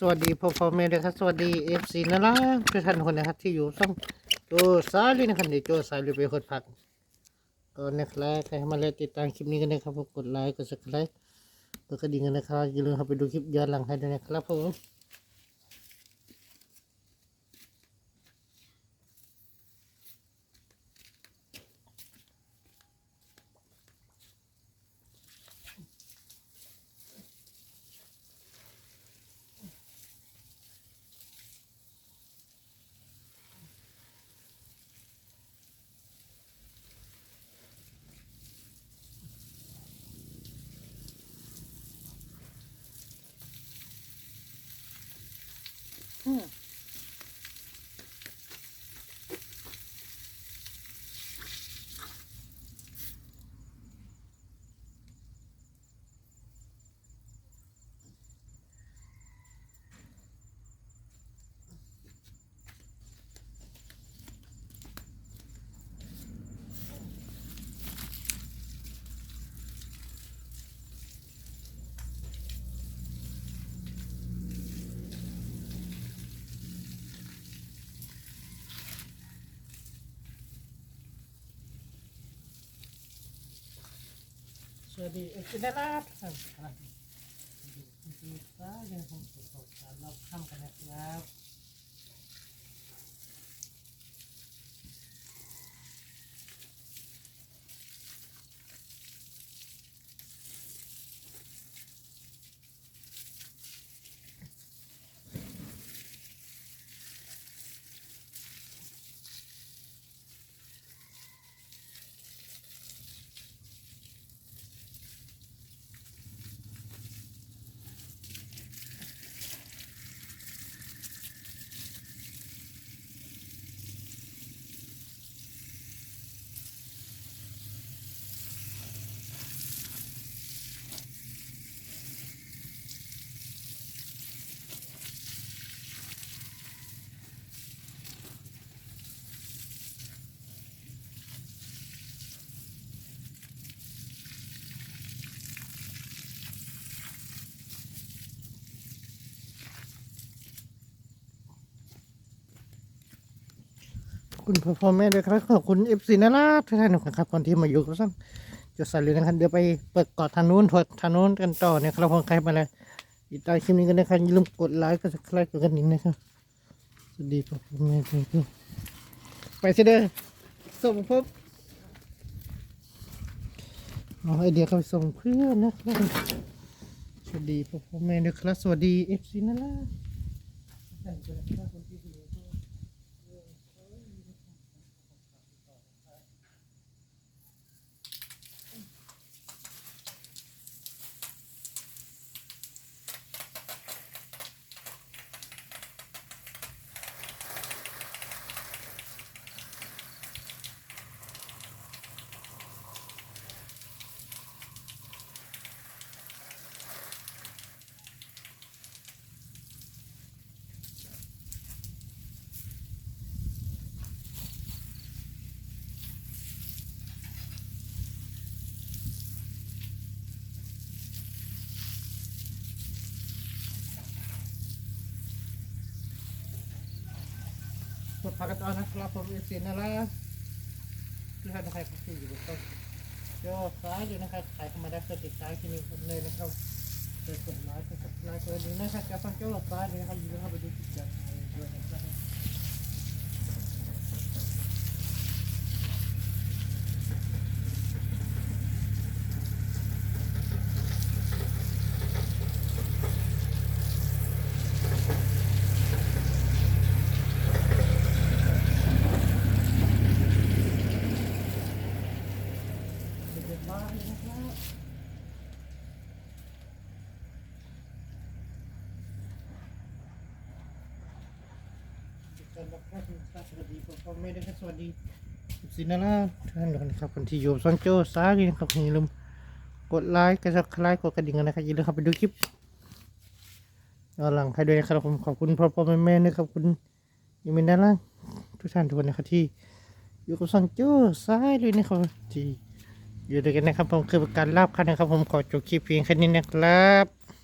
สวัสดีพ่อพ่อแม่เลยครับ สวัสดีเอฟซีนะล่ะทุกท่านคนนะครับ ที่อยู่ช่องโจสายลุยนะครับเดี๋ยวโจสายลุยไปคนผักก็นะครับใครมาแล้วติดตามคลิปนี้กันนะครับกดไลค์กดซับสไครต์กดกระดิ่งกันนะครับอย่าลืมเข้าไปดูคลิปย้อนหลังให้ด้วยนะครับผม ส วัสดีเอฟซีนะล่ะทุกท่านครับดูสายยังคงสดๆการรับค่ำกันนะครับ ขอบ คุณพ่อพ่อแม่ด้วยครับขอบคุณเอฟซีนะล่ะทุกท่านนะครับก่อนที่มาอยู่กับช่องโจสายลุยนะครับเดี๋ยวไปเปิดเกาะทางนู้นถอดทางนู้นกันต่อเนี่ยครับผมใครมาแล้วติดตามคลิปนี้กันนะครับอย่าลืมกดไลค์กดซับสไครต์กดกระดิ่งนะครับสวัสดีพ่อพ่อแม่ทุกท่านไปเสด้อส่งพบเอาไอเดียเข้าไปส่งเพื่อนนะครับสวัสดีพ่อพ่อแม่ด้วยครับสวัสดีเอฟซีนะล่ะท่า ดพักกันต่อนะครับผมเอฟซีนะล่ะคือท่านใครที่อยู่บนต๊ะโยกซ้ายอยู่นะครับใครเข้ามาได้ก็ติดซ้ายที่นี่ผมเลยนะครับเปิดกดไลค์กดซับสไครต์กดนี้นะครับจะฟังเจ้าหลบซ้ายเลยนะครับอยู่เข้าไปดูคลิปกันด้วยนะครับเด็ดๆมาเลยนะครับ กันนะครับสวัสดีพ่อแม่ด้วยครับสวัสดีสินะล่ะท่านทุกท่านครับคนที่อยู่ซันโจ้ซ้ายนะครับอย่าลืมกดไลค์กดซับสไครต์กดกระดิ่งกันนะครับอย่าลืมเข้าไปดูคลิปย้อนหลังให้ด้วยนะครับผมขอบคุณพ่อพ่อแม่แม่ด้วยครับคุณยังมีด้านล่างทุกท่านทุกคนนะครับที่อยู่กับซันโจ้ซ้ายเลยนะครับที่อยู่ด้วยกันนะครับผมคือการลาบคันนะครับ ผมขอจบคลิปเพียงแค่นี้นะครับ